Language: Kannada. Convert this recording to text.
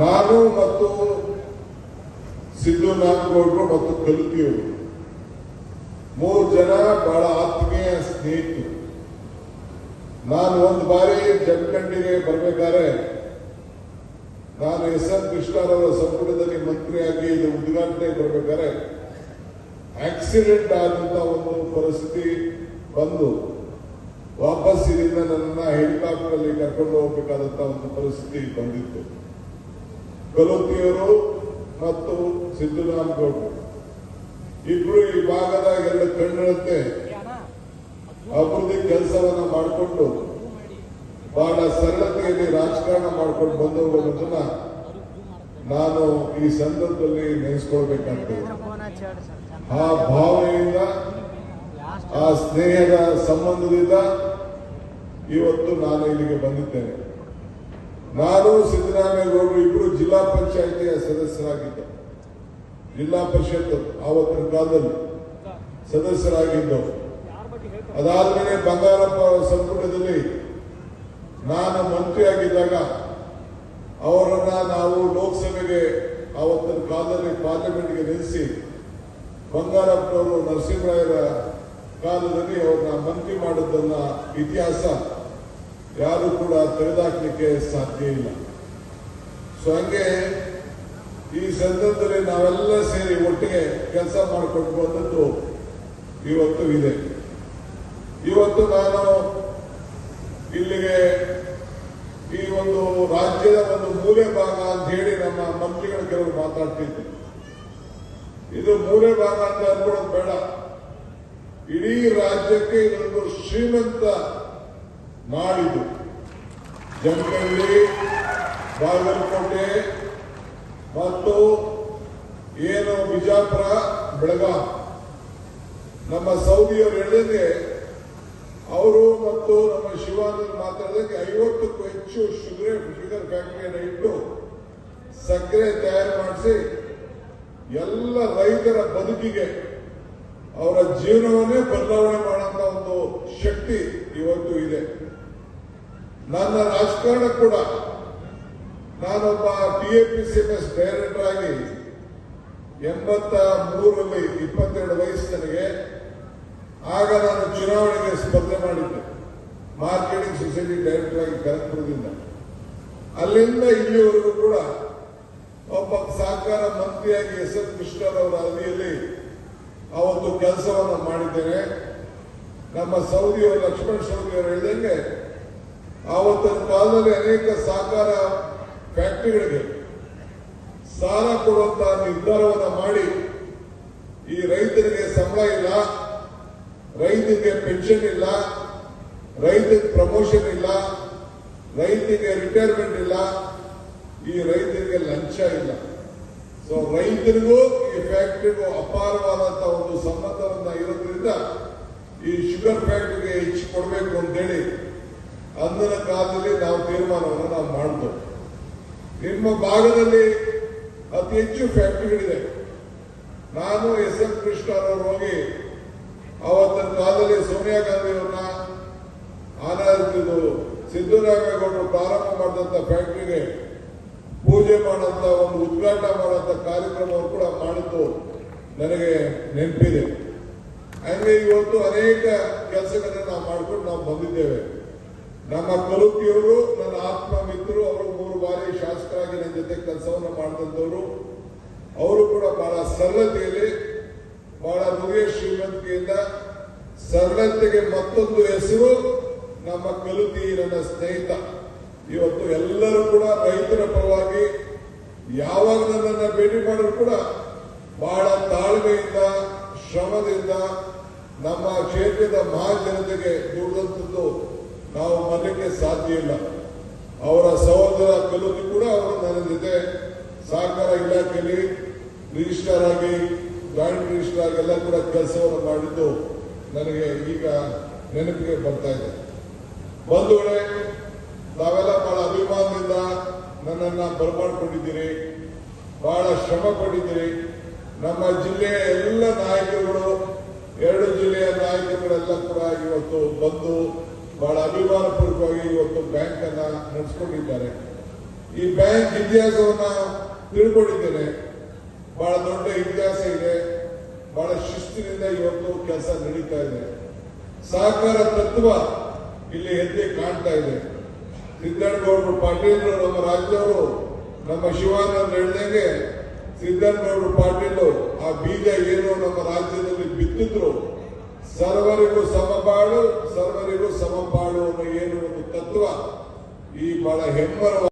ನಾನು ಮತ್ತು ಸಿದ್ದು ನಾಗೌಡರು ಮತ್ತು ಕಲ್ಕಿಯವರು ಮೂರು ಜನ ಬಹಳ ಆತ್ಮೀಯ ಸ್ನೇಹಿತರು. ನಾನು ಒಂದು ಬಾರಿ ಜಮಖಂಡಿಗೆ ಬರಬೇಕಾದ್ರೆ ನಾನು ಎಸ್ ಎನ್ ಕೃಷ್ಣರವರ ಸಂಪುಟದಲ್ಲಿ ಮಂತ್ರಿಯಾಗಿ ಇದು ಉದ್ಘಾಟನೆ ಬರಬೇಕಾದ್ರೆ ಆಕ್ಸಿಡೆಂಟ್ ಆದಂತಹ ಒಂದು ಪರಿಸ್ಥಿತಿ ಬಂದು ವಾಪಸ್ ಇಲ್ಲಿಂದ ನನ್ನ ಹೆಲಿಕಾಪ್ಟರ್ ಅಲ್ಲಿ ಕರ್ಕೊಂಡು ಹೋಗಬೇಕಾದಂಥ ಒಂದು ಪರಿಸ್ಥಿತಿ ಬಂದಿತ್ತು. ಕಲೋತಿಯವರು ಮತ್ತು ಸಿದ್ದರಾಮಗೌಡರು ಇಬ್ರು ಈ ಭಾಗದ ಎಲ್ಲ ಕಣ್ಣಂತೆ ಅಭಿವೃದ್ಧಿ ಕೆಲಸವನ್ನ ಮಾಡಿಕೊಂಡು ಬಹಳ ಸರಳತೆಯಲ್ಲಿ ರಾಜಕಾರಣ ಮಾಡ್ಕೊಂಡು ಬಂದವರನ್ನ ನಾನು ಈ ಸಂದರ್ಭದಲ್ಲಿ ಸರ್ ಆ ಭಾವನೆಯಿಂದ, ಆ ಸ್ನೇಹದ ಸಂಬಂಧದಿಂದ ಇವತ್ತು ನಾನು ಇಲ್ಲಿಗೆ ಬಂದಿದ್ದೇನೆ. ನಾನು ಸಿದ್ದರಾಮಯ್ಯನವರು ಇಬ್ಬರು ಜಿಲ್ಲಾ ಪಂಚಾಯಿತಿಯ ಸದಸ್ಯರಾಗಿದ್ದ. ಜಿಲ್ಲಾ ಪರಿಷತ್ ಆವತ್ತಿನ ಕಾಲದಲ್ಲಿ ಸದಸ್ಯರಾಗಿದ್ದವು ಅದಾದ್ಮೇಲೆ ಬಂಗಾರಪ್ಪ ಸಂಪುಟದಲ್ಲಿ ನಾನು ಮಂತ್ರಿಯಾಗಿದ್ದಾಗ ಅವರನ್ನ ನಾವು ಲೋಕಸಭೆಗೆ ಆವತ್ತಿನ ಕಾಲದಲ್ಲಿ ಪಾರ್ಲಿಮೆಂಟ್ಗೆ ನಿಲ್ಲಿಸಿ ಬಂಗಾರಪ್ಪನವರು ನರಸಿಂಹರಾಯರ ಕಾಲದಲ್ಲಿ ಅವ್ರನ್ನ ಮಂತ್ರಿ ಮಾಡಿದ್ದನ್ನ ಇತಿಹಾಸ ಯಾರು ಕೂಡ ತೆರೆದಾಕ್ಲಿಕ್ಕೆ ಸಾಧ್ಯ ಇಲ್ಲ. ಸೊ ಹಂಗೆ ಈ ಸಂದರ್ಭದಲ್ಲಿ ನಾವೆಲ್ಲ ಸೇರಿ ಒಟ್ಟಿಗೆ ಕೆಲಸ ಮಾಡಿಕೊಂಡು ಬಂದದ್ದು ಇವತ್ತು ಇದೆ. ಇವತ್ತು ನಾನು ಇಲ್ಲಿಗೆ ಈ ಒಂದು ರಾಜ್ಯದ ಒಂದು ಮೂಲೆ ಭಾಗ ಅಂತ ಹೇಳಿ ನಮ್ಮ ಮಂತ್ರಿಗಳ ಕೆಲವರು ಮಾತಾಡ್ತಿದ್ದೆ ಇದು ಮೂಲೆ ಭಾಗ ಅಂತ ಅನ್ಕೊಳ್ಳೋದು ಬೇಡ. ಇಡೀ ರಾಜ್ಯಕ್ಕೆ ಇದೊಂದು ಶ್ರೀಮಂತ ನಾಡಿದು ಜನರಲ್ಲಿ ಬಾಗಲಕೋಟೆ ಮತ್ತು ಏನು ಬಿಜಾಪುರ ಬೆಳಗಾಂ ನಮ್ಮ ಸೌದಿಯವರು ಹೇಳಿದಂಗೆ ಅವರು ಮತ್ತು ನಮ್ಮ ಶಿವಾನಂದ್ ಮಾತಾಡಿದಂಗೆ ಐವತ್ತಕ್ಕೂ ಹೆಚ್ಚು ಶುಗರ್ ಶುಗರ್ ಫ್ಯಾಕ್ಟರಿಯನ್ನು ಇಟ್ಟು ಸಕ್ಕರೆ ತಯಾರು ಮಾಡಿಸಿ ಎಲ್ಲ ರೈತರ ಬದುಕಿಗೆ ಅವರ ಜೀವನವನ್ನೇ ಬದಲಾವಣೆ ಒಂದು ಶಕ್ತಿ ಇವತ್ತು ಇದೆ. ನನ್ನ ರಾಜಕಾರಣ ಕೂಡ ನಾನೊಬ್ಬ T A P C S director ಆಗಿ ಎಂಬತ್ತ ಮೂರರಲ್ಲಿ ಇಪ್ಪತ್ತೆರಡು ವಯಸ್ಸು ನನಗೆ. ಆಗ ನಾನು ಚುನಾವಣೆಗೆ ಸ್ಪರ್ಧೆ ಮಾಡಿದ್ದೆ. ಮಾರ್ಕೆಟಿಂಗ್ ಸೊಸೈಟಿ ಡೈರೆಕ್ಟರ್ ಆಗಿ ಕನಕಪುರದಿಂದ ಅಲ್ಲಿಂದ ಇಲ್ಲಿವರೆಗೂ ಕೂಡ ಒಬ್ಬ ಸಹಕಾರ ಮಂತ್ರಿಯಾಗಿ ಎಸ್ ಎನ್ ಕೃಷ್ಣರವರ ಅವಧಿಯಲ್ಲಿ ಅವತ್ತು ಕೆಲಸವನ್ನು ಮಾಡಿದ್ದೇನೆ. ನಮ್ಮ ಸೌದಿಯವರು ಲಕ್ಷ್ಮಣ್ ಸೌದಿಯವರು ಹೇಳಿದಂಗೆ, ಆವತ್ತಿನ ಕಾಲದಲ್ಲಿ ಅನೇಕ ಸಹಕಾರ ಫ್ಯಾಕ್ಟ್ರಿಗಳಿಗೆ ಸಾಲ ಕೊಡುವಂತಹ ನಿರ್ಧಾರವನ್ನು ಮಾಡಿ ಈ ರೈತರಿಗೆ ಸಂಬಳ ಇಲ್ಲ, ರೈತರಿಗೆ ಪೆನ್ಷನ್ ಇಲ್ಲ, ರೈತರಿಗೆ ಪ್ರಮೋಷನ್ ಇಲ್ಲ, ರೈತರಿಗೆ ರಿಟೈರ್ಮೆಂಟ್ ಇಲ್ಲ, ಈ ರೈತರಿಗೆ ಲಂಚ ಇಲ್ಲ. ಸೊ ರೈತರಿಗೂ ಈ ಫ್ಯಾಕ್ಟರಿಗೂ ಅಪಾರವಾದಂತಹ ಒಂದು ಸಂಬಂಧವನ್ನ ಇರೋದ್ರಿಂದ ಈ ಶುಗರ್ ಫ್ಯಾಕ್ಟ್ರಿಗೆ ಹೆಚ್ಚು ಕೊಡಬೇಕು ಅಂತೇಳಿ ಅಂದಿನ ಕಾಲದಲ್ಲಿ ನಾವು ತೀರ್ಮಾನವನ್ನು ನಾವು ಮಾಡಿದ್ವು ನಿಮ್ಮ ಭಾಗದಲ್ಲಿ ಅತಿ ಹೆಚ್ಚು ಫ್ಯಾಕ್ಟರಿಗಳಿದೆ. ನಾನು ಎಸ್ ಎಂ ಕೃಷ್ಣ ಅವರು ಹೋಗಿ ಅವತ್ತಿನ ಕಾಲದಲ್ಲಿ ಸೋನಿಯಾ ಗಾಂಧಿ ಅವ್ರನ್ನ ಆನಂದಿದ್ದು ಸಿದ್ದರಾಮೇಗೌಡರು ಪ್ರಾರಂಭ ಮಾಡಿದಂತ ಫ್ಯಾಕ್ಟ್ರಿಗೆ ಪೂಜೆ ಮಾಡಂತ ಒಂದು ಉದ್ಘಾಟನೆ ಮಾಡಂತ ಕಾರ್ಯಕ್ರಮವನ್ನು ಕೂಡ ಮಾಡಿದ್ದು ನನಗೆ ನೆನಪಿದೆ. ಹಂಗೆ ಇವತ್ತು ಅನೇಕ ಕೆಲಸಗಳನ್ನ ನಾವು ಮಾಡ್ಕೊಂಡು ನಾವು ಬಂದಿದ್ದೇವೆ. ನಮ್ಮ ಕಲುಕಿಯವರು, ನನ್ನ ಆತ್ಮ ಮಿತ್ರರು, ಅವರು ಮೂರು ಬಾರಿ ಶಾಸಕರಾಗಿ ನನ್ನ ಜೊತೆ ಕೆಲಸವನ್ನು ಮಾಡಿದಂಥವರು ಅವರು ಕೂಡ ಬಹಳ ಸರಳತೆಯಲ್ಲಿ, ಬಹಳ ಹೃದಯ ಶ್ರೀಮಂತಿಕೆಯಿಂದ ಸರಳತೆಗೆ ಮತ್ತೊಂದು ಹೆಸರು, ನಮ್ಮ ಕಲುತಿ ನನ್ನ ಸ್ನೇಹಿತ. ಇವತ್ತು ಎಲ್ಲರೂ ಕೂಡ ರೈತರ ಪರವಾಗಿ ಯಾವಾಗ ನನ್ನನ್ನು ಭೇಟಿ ಮಾಡಿದ್ರು ಕೂಡ ಬಹಳ ತಾಳ್ಮೆಯಿಂದ, ಶ್ರಮದಿಂದ ನಮ್ಮ ಕ್ಷೇತ್ರದ ಮಹಾಜನತೆಗೆ ದುಡಿದಂಥದ್ದು ನಾವು ಮರಲಿಕ್ಕೆ ಸಾಧ್ಯ ಇಲ್ಲ. ಅವರ ಸಹೋದರ ಕಲುತಿ ಕೂಡ ಅವರು ನನ್ನ ಜೊತೆ ಸಹಕಾರ ಇಲಾಖೆಯಲ್ಲಿ ರಿಜಿಸ್ಟರ್ ಆಗಿ ಜಾಯಿಂಟ್ ರಿಜಿಸ್ಟರ್ ಆಗಿ ಎಲ್ಲ ಕೂಡ ಕೆಲಸವನ್ನು ಮಾಡಿದ್ದು ನನಗೆ ಈಗ ನೆನಪಿಗೆ ಬರ್ತಾ ಇದೆ. ಬಂಧುಗಳೇ ತಾವೆಲ್ಲ ಬಹಳ ಅಭಿಮಾನದಿಂದ ನನ್ನನ್ನು ಬರಮಾಡಿಕೊಂಡಿದ್ದೀರಿ, ಬಹಳ ಶ್ರಮ ಪಟ್ಟಿದ್ದೀರಿ. ನಮ್ಮ ಜಿಲ್ಲೆಯ ಎಲ್ಲ ನಾಯಕರುಗಳು ಎರಡು ಜಿಲ್ಲೆಯ ನಾಯಕರುಗಳೆಲ್ಲ ಕೂಡ ಇವತ್ತು ಬಂದು ಬಹಳ ಅಭಿಮಾನಪೂರ್ವಕವಾಗಿ ಇವತ್ತು ಬ್ಯಾಂಕ್ ಅನ್ನ ನಡೆಸ್ಕೊಂಡಿದ್ದಾರೆ. ಈ ಬ್ಯಾಂಕ್ ಇತಿಹಾಸವನ್ನ ತಿಳ್ಕೊಂಡಿದ್ದೇನೆ. ಬಹಳ ದೊಡ್ಡ ಇತಿಹಾಸ ಇದೆ. ಬಹಳ ಶಿಸ್ತಿನಿಂದ ಇವತ್ತು ಕೆಲಸ ನಡೀತಾ ಇದೆ. ಸಹಕಾರ ತತ್ವ ಇಲ್ಲಿ ಎದ್ದೆ ಕಾಣ್ತಾ ಇದೆ. ಸಿದ್ದಣ್ಣಗೌಡರು ಪಾಟೀಲ್ ನಮ್ಮ ರಾಜ್ಯವರು ನಮ್ಮ ಶಿವಾನಂದ ಹೇಳ್ದಂಗೆ ಸಿದ್ದಣ್ಣಗೌಡರು ಪಾಟೀಲ್ ಆ ಬೀಜ ಬಿತ್ತಿದ್ರು ಸರ್ವರಿಗೂ ಸಮಬಾಳು ಸರ್ವರಿಗೂ ಸಮಬಾಳು ಅನ್ನೋ ಏನು ಒಂದು ತತ್ವ ಈ ಬಹಳ ಹೆಮ್ಮರ